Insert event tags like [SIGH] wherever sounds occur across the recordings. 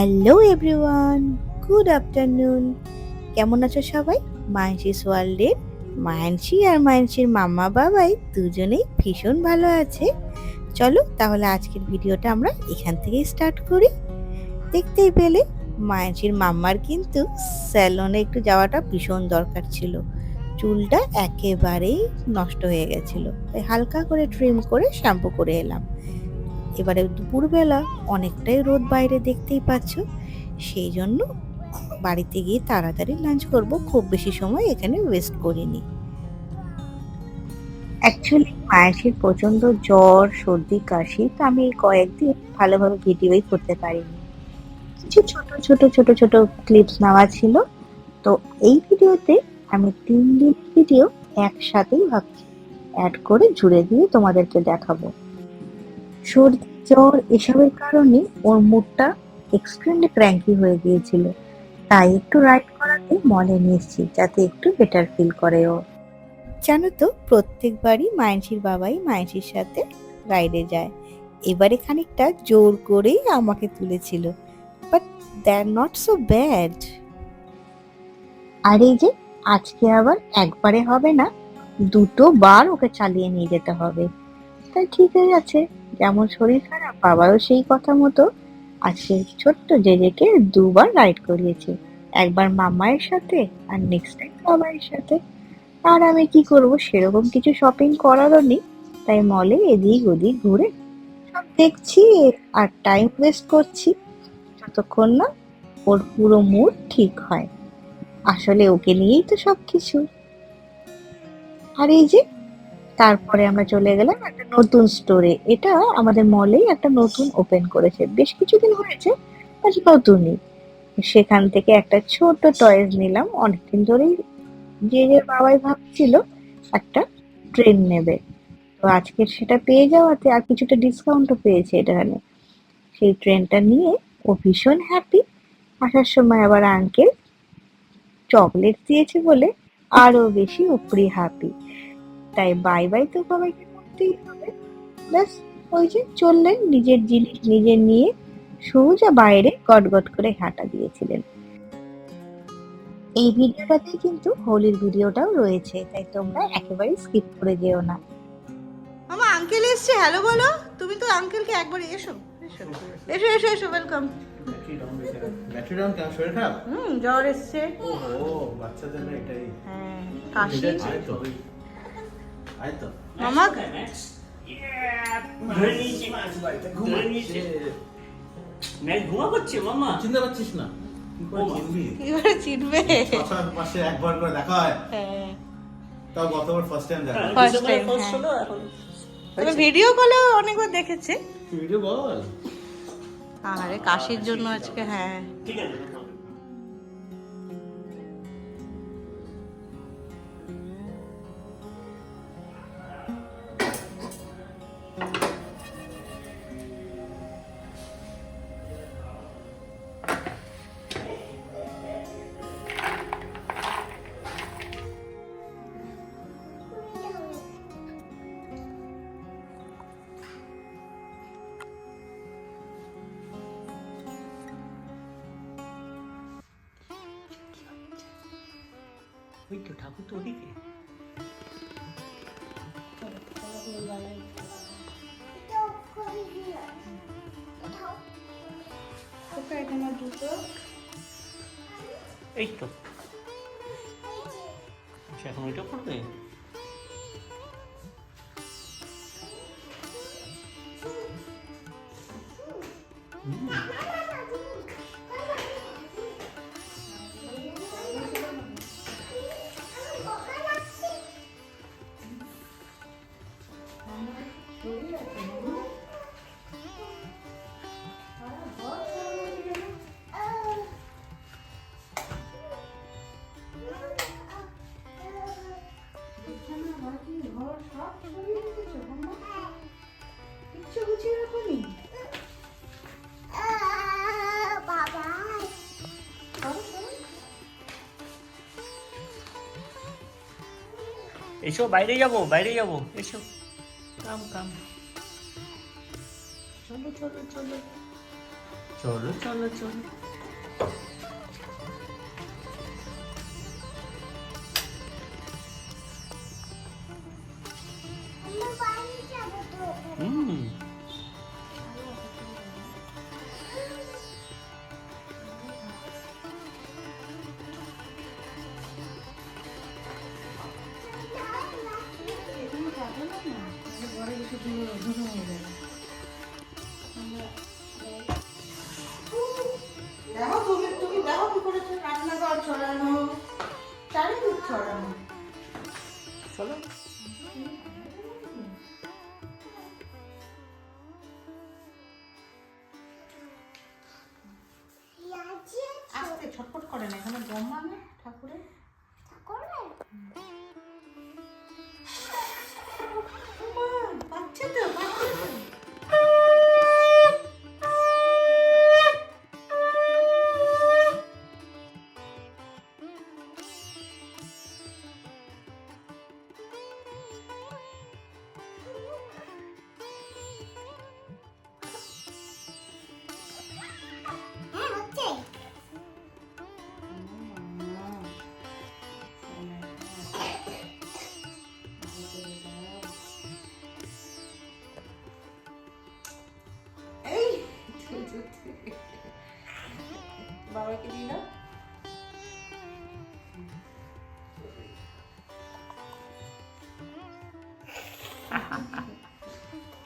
Hello everyone, good afternoon. কেমন আছো সবাই? মায়ানসিস ওয়ার্ল্ডের মায়ানসি আর মায়ানসির মাম্মা বাবাই দুজনেই ভীষণ ভালো আছে। চলো তাহলে আজকের ভিডিওটা আমরা এখান থেকেই স্টার্ট করি। দেখতেই পেলে মায়ানসির মাম্মার কিন্তু স্যালনে একটু যাওয়াটা ভীষণ দরকার ছিল। চুলটা একেবারেই নষ্ট হয়ে গেছিল। তাই হালকা করে ট্রিম করে শ্যাম্পু করে এলাম। এবারে দুপুরবেলা অনেকটাই রোদ বাইরে দেখতেই পাচ্ছ। সেই জন্য বাড়িতে গিয়ে তাড়াতাড়ি লাঞ্চ করব, খুব বেশি সময় এখানে ওয়েস্ট করিনি। অ্যাকচুয়ালি মায়াসির প্রচণ্ড জ্বর, সর্দি, কাশি, তো আমি কয়েকদিন ভালোভাবে ভিডিওই করতে পারিনি। কিছু ছোট ছোট ছোট ছোট ক্লিপস নেওয়া ছিল। তো এই ভিডিওতে আমি তিন দিন ভিডিও একসাথেই ভাবছি। অ্যাড করে জুড়ে দিয়ে তোমাদেরকে দেখাবো। সর্দি জ্বর এসবের কারণে ওর মুডটা এক্সট্রিমলি ক্র্যাঙ্কি হয়ে গিয়েছিল। তাই একটু রাইড করাতে মলে নিয়ে এসেছি যাতে একটু বেটার ফিল করে ও। জানো তো প্রত্যেকবারই মায়ানসির বাবাই মায়ানসির সাথে রাইডে যায়। এবারে খানিকটা জোর করেই আমাকে তুলেছিল। But they're not so bad আর এই যে আজকে আবার একবারে হবে না দুটো বার ওকে চালিয়ে নিয়ে যেতে হবে। তাই ঠিকই আছে। যেমন শরীর খারাপ, বাবারও সেই কথা মতো। আর আজকে ছোট্ট জেজেকে দুবার রাইড করিয়েছে। একবার মামায়ের সাথে আর নেক্সট টাইম বাবাইয়ের সাথে। আর আমি কি করব, সেরকম কিছু শপিং করারও নেই। তাই মলে এদিক ওদিক ঘুরে সব দেখছি আর টাইম ওয়েস্ট করছি। যতক্ষণ না ওর পুরো মুড ঠিক হয়। আসলে ওকে নিয়েই তো সব কিছু আর এই যে তারপরে আমরা চলে গেলাম একটা নতুন স্টোরে এটা আমাদের মলেই একটা নতুন ওপেন করেছে। বেশ কিছুদিন হয়েছে আজ নতুনই। সেখান থেকে একটা ছোট টয়েস নিলাম। অনেকদিন ধরেই যে যে বাবাই ভাবছিল একটা ট্রেন নেবে। তো আজকে সেটা পেয়ে যাওয়াতে আর কিছুটা ডিসকাউন্টও পেয়েছে এখানে। সেই ট্রেনটা নিয়ে ও ভীষণ হ্যাপি আসার সময় আবার আঙ্কেল চকলেট দিয়েছে বলে আরও বেশি উপরি হ্যাপি তাই বাই বাই তো সবাইকে করতেই হবে। ব্যাস ওই যে চললেন নিজের জিনিস নিজে নিয়ে সোজা বাইরে গটগট করে হাঁটা দিয়েছিলেন। এই ভিডিওটাতে কিন্তু হোলির ভিডিওটাও রয়েছে তাই তোমরা একেবারে স্কিপ করে যেও না। মামা আঙ্কেল এসছে হ্যালো বলো। তুমি তো আঙ্কেলকে একবার এসো। এসো এসো এসো এসো ওয়েলকাম ব্যাটারি ডাউন কেন শরীর খারাপ? হুম জ্বর এসছে। ও বাচ্চাদের না এটাই। হ্যাঁ কাশি। চিনবে? ছয় একবার করে দেখা হয়। হ্যাঁ। তাও গতবার ফার্স্ট টাইম দেখা ফার্স্ট হ্যাঁ। তবে ভিডিও কলেও অনেকবার দেখেছে। ভিডিও বল। আরে কাশির জন্য আজকে হ্যাঁ। ঠিক আছে। ওই তো ঠাকুর তো ওদিকে। এই তো। আচ্ছা এখন ওইটা করবে? এসো বাইরে যাব বাইরে যাব। এসো। কাম কাম। চলো চলো চলো। চলো। চলো চলো। হুম। বাবাকে দিল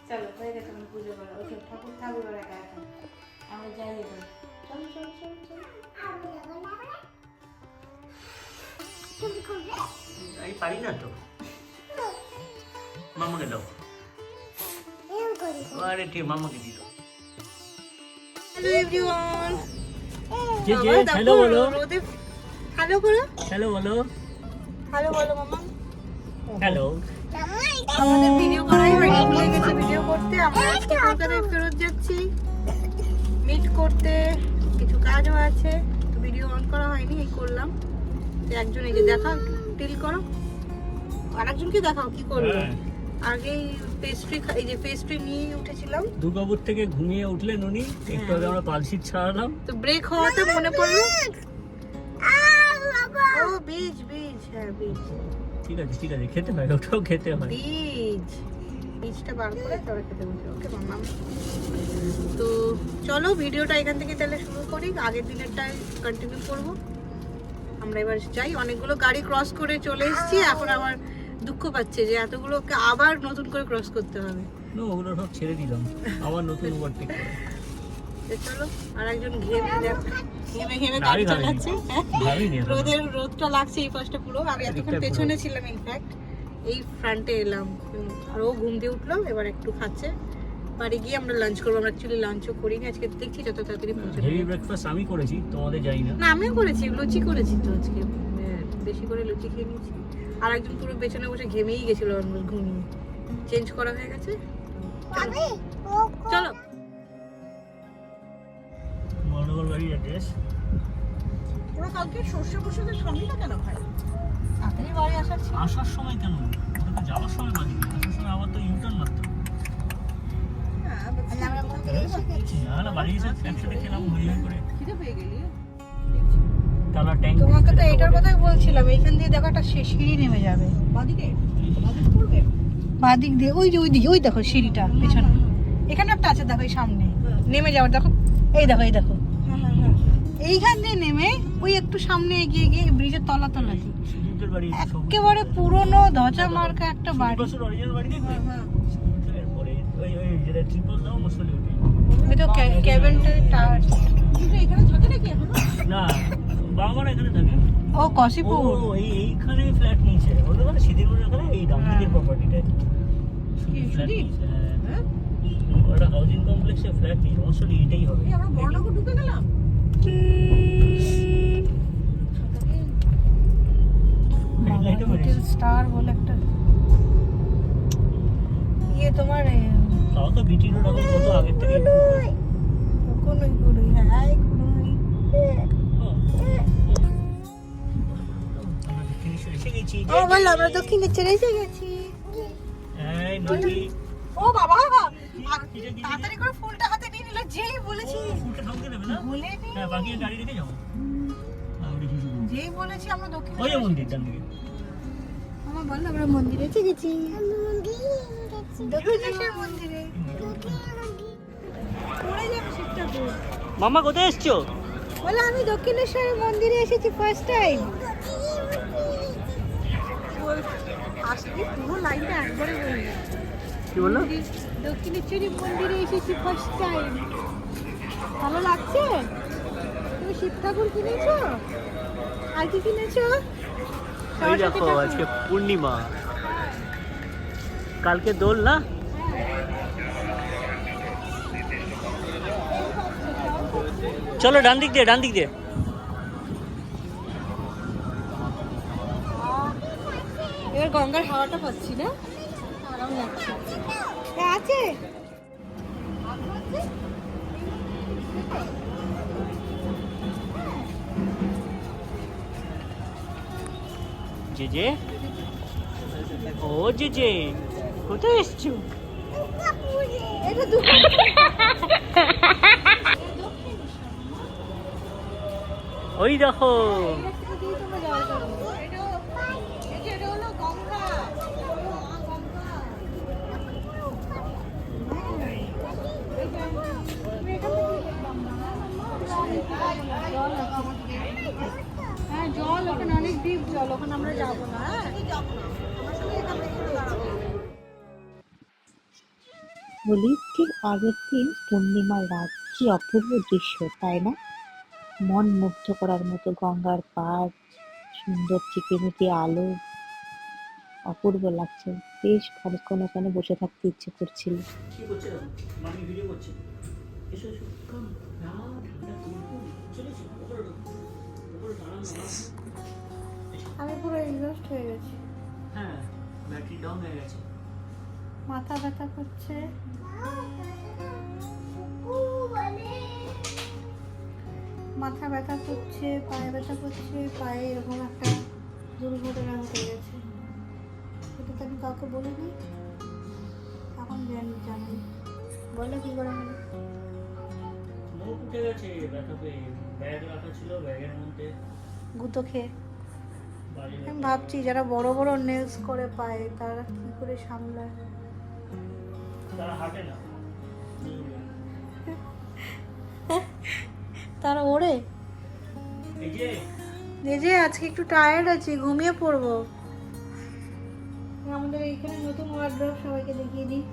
চলো হয়ে গেছে আমি পুজো করো। ওঠো ঠাকুর ঠাকুর একা একা। আমরা যাই এবার। চলো চলো চলো চলো। আমি পারি না তো। মামাকে দাও। আরে ঠিক মামাকে দিয়ে দাও। হ্যালো এভরিওয়ান যে যে হ্যালো বলো। হ্যালো করো হ্যালো বলো। হ্যালো বলো মামা। হ্যালো আমাদের ভিডিও করাই ভুলে গেছি ভিডিও করতে। আমরা আজকে কলকাতায় ফেরত যাচ্ছি। মিট করতে। কিছু কাজও আছে। তো ভিডিও অন করা হয়নি এই করলাম। একজন এই যে দেখাও টিল করো। আর একজনকে দেখাও কি করল? হ্যাঁ। আগেই পেস্ট্রি এই যে পেস্ট্রি নিয়ে উঠেছিলাম। দুর্গাপুর থেকে ঘুমিয়ে উঠলেন উনি একটু আগে আমরা পালসিট ছাড়ালাম। তো ব্রেক হওয়াতে মনে পড়ল? ও বীজ বীজ হ্যাঁ বীজ ঠিক আছে ঠিক আছে খেতে হয় ওটাও খেতে হয়। বীজ বীজটা বার করে তবে খেতে বসে। ওকে মামা তো চলো ভিডিওটা এখান থেকে তাহলে শুরু করি। আগের দিনেরটাই কন্টিনিউ করব। আমরা এবার যাই। অনেকগুলো গাড়ি ক্রস করে চলে এসেছি। এখন আবার দুঃখ পাচ্ছে যে এতগুলোকে আবার নতুন করে ক্রস করতে হবে। না ওগুলো সব ছেড়ে দিলাম। আবার নতুন ওভারটেক করে। চলো আর একজন ঘেমে দেখো ঘেমে ঘেমে গাড়ি চালাচ্ছে হ্যাঁ? রোদের রোদটা লাগছে এই পাশটা পুরো। আমি এতক্ষণ পেছনে ছিলাম ইনফ্যাক্ট এই ফ্রন্টে এলাম। আর ও ঘুম দিয়ে উঠল এবার একটু খাচ্ছে। বাড়ি গিয়ে আমরা লাঞ্চ করব। আমরা অ্যাকচুয়ালি লাঞ্চও করিনি। আজকে দেখছি যত তাড়াতাড়ি পৌঁছে হেভি ব্রেকফাস্ট আমি করেছি তোমাদের যাই না। না আমিও করেছি। লুচি করেছি তো আজকে। হ্যাঁ, বেশি করে লুচি খেয়ে নিয়েছি। আর একজন পুরো পেছনে বসে ঘেমেই গেছিল অলমোস্ট ঘুমিয়ে চেঞ্জ করা হয়ে গেছে? চলো। চলো বাড়ির অ্যাড্রেস ওরা কালকে সর্ষে বসে সঙ্গীটা কেন খায় তাড়াতাড়ি বাড়ি আসার ছিল। আসার সময় কেন? ওটা তো যাওয়ার সময় আসার সময় আবার তো ইউটার্ন মারতে হবে। না না বাড়ি এসে একসাথে খেলাম হই হই করে খিদে পেয়ে গেলি? টালা ট্যাঙ্ক তোমাকে তো এটার কথাই বলছিলাম এইখান দিয়ে দেখো একটা সিঁড়ি নেমে যাবে। বাদিকে? বাদিক দিয়ে ওই যে ওই দিকে ওই দেখো সিঁড়িটা পেছনে। এখানে একটা আছে দেখো এই সামনে। নেমে যাওয়ার দেখো এই দেখো এই দেখো। এইখান দিয়ে নেমে ওই একটু সামনে এগিয়ে গিয়ে ব্রিজের তলা তলা একেবারে পুরনো ধ্বজা মার্কা একটা বাড়ি। তো ক্যাবেন্টের টাওয়ার এখানে থাকে নাকি এখন? না। বাবা এখানে থাকে। ও ও এই এইখানে ফ্ল্যাট নিয়েছে ওদের মানে সিদ্ধিপুর এখানে এই ডান প্রপার্টিটা? হ্যাঁ। ওটা হাউজিং কমপ্লেক্সে ফ্ল্যাট নিয়েছে মসলি এটাই হবে। আমরা ঢুকে গেলাম? স্টার বলে একটা। ইয়ে তোমার তাও তো বিটি রোড কত আগের থেকে কোনোই কোনোই হ্যাঁ কোনোই ও বল আমরা দক্ষিণে চলে এসে গেছি এই নদী। ও বাবা তাড়াতাড়ি করে ফুলটা হাতে নিয়ে নিল যেই বলেছি। ফুটে ঢুকে দেবে না? বলে নি। হ্যাঁ বাকি গাড়ি রেখে। যেই বলেছি আমরা দক্ষিণ ওই মন্দির ডান দিকে। আমার বলল আমরা মন্দিরে এসে গেছি। দক্ষিণেশ্বর মন্দিরে। মামা কোথায় এসছো? বলে আমি দক্ষিণেশ্বর মন্দিরে এসেছি ফার্স্ট টাইম আসলে পুরো লাইনটা একবারে কি বলল? দক্ষিণেশ্বরী মন্দিরে এসেছি ফার্স্ট টাইম ভালো লাগছে? তুমি শিব ঠাকুর কিনেছো? আর কি কিনেছো? দেখো আজকে পূর্ণিমা। কালকে দোল না? চলো ডান দিক দিয়ে ডান দিক দিয়ে। এবার গঙ্গার হাওয়াটা পাচ্ছি না? আরাম লাগছে। আছে। J J. ও জে জে কোথায় এসছো? এটা [LAUGHS] ওই দেখো। হ্যাঁ জল ওখানে অনেক ডিপ জল ওখানে আমরা যাব না হ্যাঁ? হোলির ঠিক আগের দিন পূর্ণিমার রাত কি অপূর্ব দৃশ্য তাই না? মন মুগ্ধ করার মতো গঙ্গার পাড় সুন্দর চিকিমিকি আলো। অপূর্ব লাগছে। বেশ খানিকক্ষণ ওখানে বসে থাকতে ইচ্ছে করছিল। আমি পুরো এক্সস্ট হয়ে গেছি। হ্যাঁ ব্যাটারি ডাউন হয়ে গেছে। মাথা ব্যথা করছে। মাথা ব্যথা করছে পায়ে ব্যথা করছে পায়ে এরকম একটা দুর্ঘটনা হয়ে গেছে। এটা তো আমি কাউকে বলিনি। এখন জানি জানি। বলো কি করে? মুখ উঠে গেছে ব্যথা পেয়ে। ব্যাগ রাখা ছিল ব্যাগের মধ্যে। গুঁতো খেয়ে। আমি ভাবছি যারা বড় বড় নেলস করে পায় তারা কি করে সামলায়? তারা হাঁটে না। তারা ওড়ে? এই যে। আজকে একটু টায়ার্ড আছি ঘুমিয়ে পড়ব। আমাদের এইখানে নতুন ওয়ার্ড্রপ সবাইকে দেখিয়ে দিই।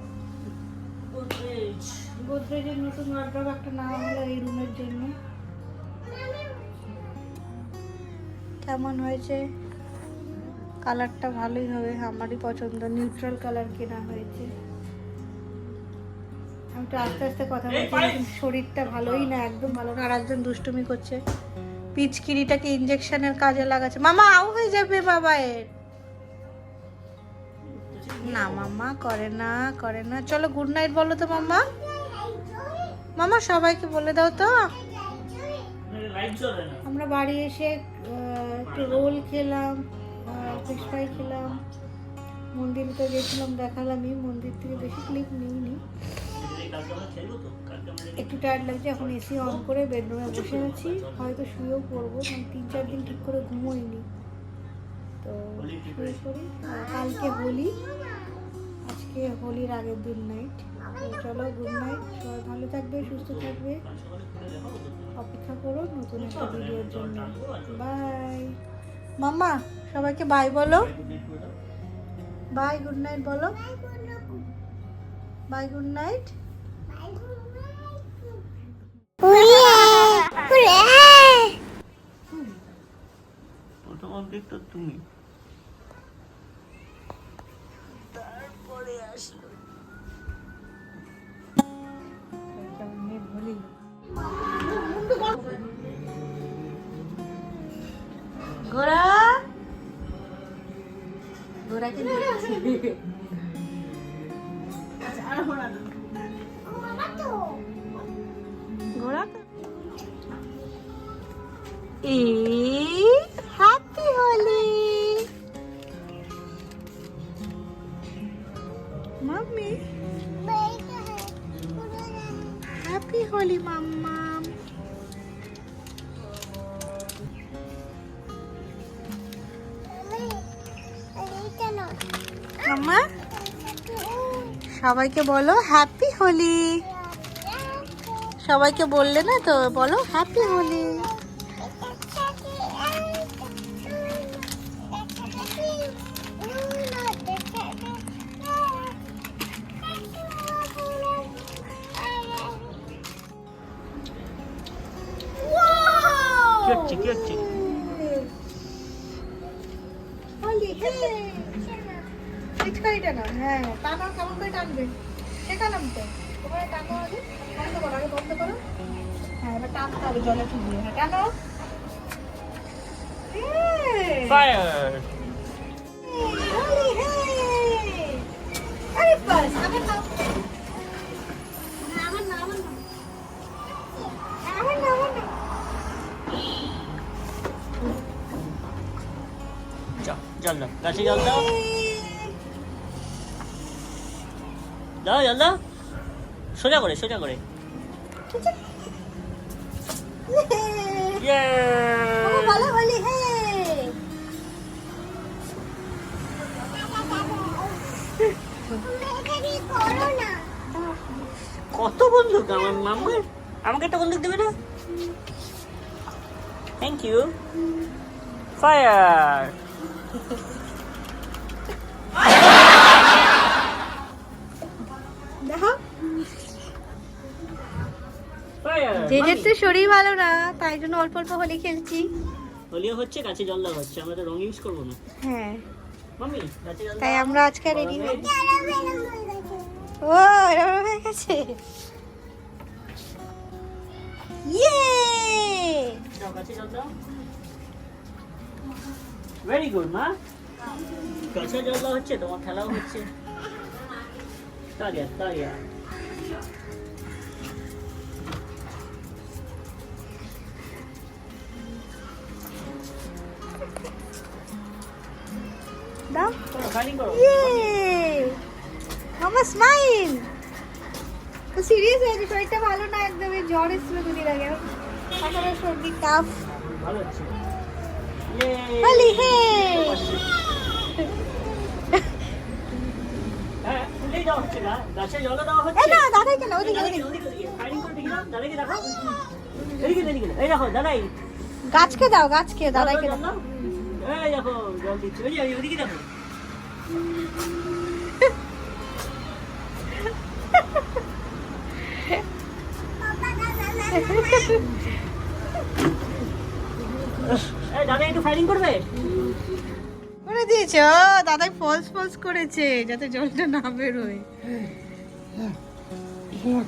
গোদরেজের নতুন ওয়ার্ড্রপ একটা নেওয়া হলো এই রুমের জন্য। কেমন হয়েছে? কালারটা ভালোই হবে আমারই পছন্দ নিউট্রাল কালার কেনা হয়েছে। আমি তো আস্তে আস্তে কথা বলছি। শরীরটা ভালোই না একদম ভালো না। আর একজন দুষ্টুমি করছে। পিচকিরিটাকে ইঞ্জেকশনের কাজে লাগাচ্ছে। মামা আউ হয়ে যাবে বাবা এর না মামা করে না করে না। চলো গুড নাইট বলো তো মাম্মা মামা সবাইকে বলে দাও তো। আমরা বাড়ি এসে একটু রোল খেলাম ফিশ ফ্রাই খেলাম। মন্দিরে তো গেছিলাম দেখালামই। মন্দির থেকে বেশি ক্লিপ নিইনি। একটু টায়ার্ড লাগছে এখন এসি অন করে বেডরুমে বসে আছি হয়তো শুয়েও পড়ব মানে তিন চার দিন ঠিক করে ঘুমোইনি। তো শুয়ে পড়ি কালকে হোলি আজকে হোলির আগের দিন নাইট তো চলো গুড নাইট সবাই ভালো থাকবে সুস্থ থাকবে। অপেক্ষা করো নতুন একটা ভিডিওর জন্য। বাই মাম্মা সবাইকে বাই বলো। বাই গুড নাইট বলো। বাই গুড নাইট প্রথম অবজেক্ট তো তুমি ঘোড়া ঘোড়াকে দেখছি ঘোড়া ঘোরা এ happy Holi. Mummy happy Holi mamma. Mamma সবাইকে বলো হ্যাপি হোলি। সবাইকে বললে না তো? বলো হ্যাপি হোলি নাম হ্যাঁ, আমার নাম আমার নাম জল দাও গাছে জল দাও দাও জল দাও সোজা করে সোজা করে ইয়ে কত বন্দুক আমার মাম্মা আমাকে একটা বন্দুক দেবে না? থ্যাংক ইউ ফায়ার দেখো। ফায়ার জেজের তো শরীর ভালো না তাই জন্য অল্প অল্প হোলি খেলছি। হোলিও হচ্ছে গাছে জল দেওয়া হচ্ছে আমরা তো রং ইউজ করব না। হ্যাঁ। মাম্মি তাই আমরা আজকে রেডি হয়ে ও এরকম হয়ে গেছে ইয়ে দাও গাছে জল দাও ভেরি গুড মা গাছে জল দেওয়া হচ্ছে তোমার খেলাও হচ্ছে তালিয়া তালিয়া দাও করো ফাইটিং করো ইয়ে মামা স্মাইল তো সিরিয়াস হয়েছে শরীরটা ভালো না একদমই জ্বর এসেছিল দুদিন আগে এখন সর্দি কাফ হচ্ছে হে। গাছকে দাও গাছকে দাদাইকে দাও। দেখো, জল দিচ্ছে। ওই ওদিকে দেখো। দাদা একটু করবে করে দিয়েছে ও দাদাই ফলস ফলস করেছে যাতে জলটা না বেরোয় সবাই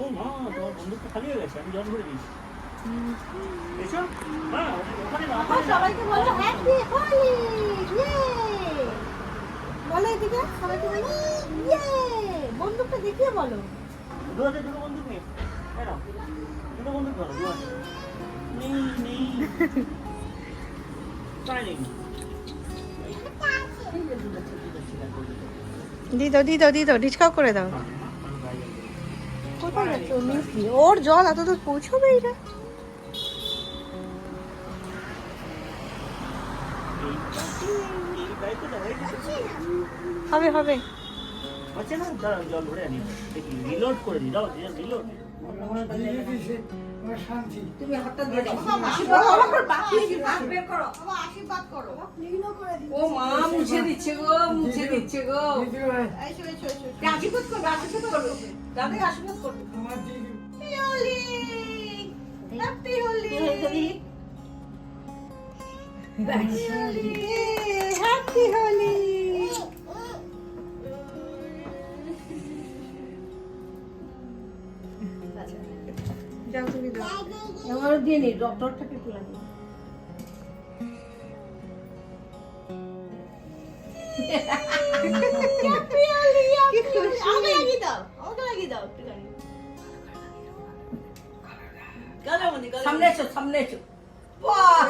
ও মা, তোমার বন্দুকটা খালি হয়ে গেছে, আমি জল ভরে দিয়েছি। এসো, মা, ওখানে সবাইকে বলো হ্যাপি হোলি ইয়ে বলো এদিকে সবাইকে বলো ইয়ে বন্দুকটা দেখিয়ে বলো দু দুটো বন্দুক নেই। দুটো বন্দুক ধরো, দু হাতে। নেই, নেই। Firing. এই যে, ঠিক আছে, ঠিক আছে, ঠিক আছে। দি দাও দি দাও দি দাও ডিসকাউ করে দাও। কোথায় যাচ্ছে ওর জল এত তো পৌঁছবে এটা। হবে হবে আচ্ছা না জল ভরে আনি রিলোড করে দিই দাও reload happy Holi happy Holi যাও তুমি দাও আমারও দিয়ে নি ডক্টরটাকে তুলে নি আমাকে লাগিয়ে দাও আমাকে লাগিয়ে দাও একটুখানি সামনে এসো সামনে এসো বাহ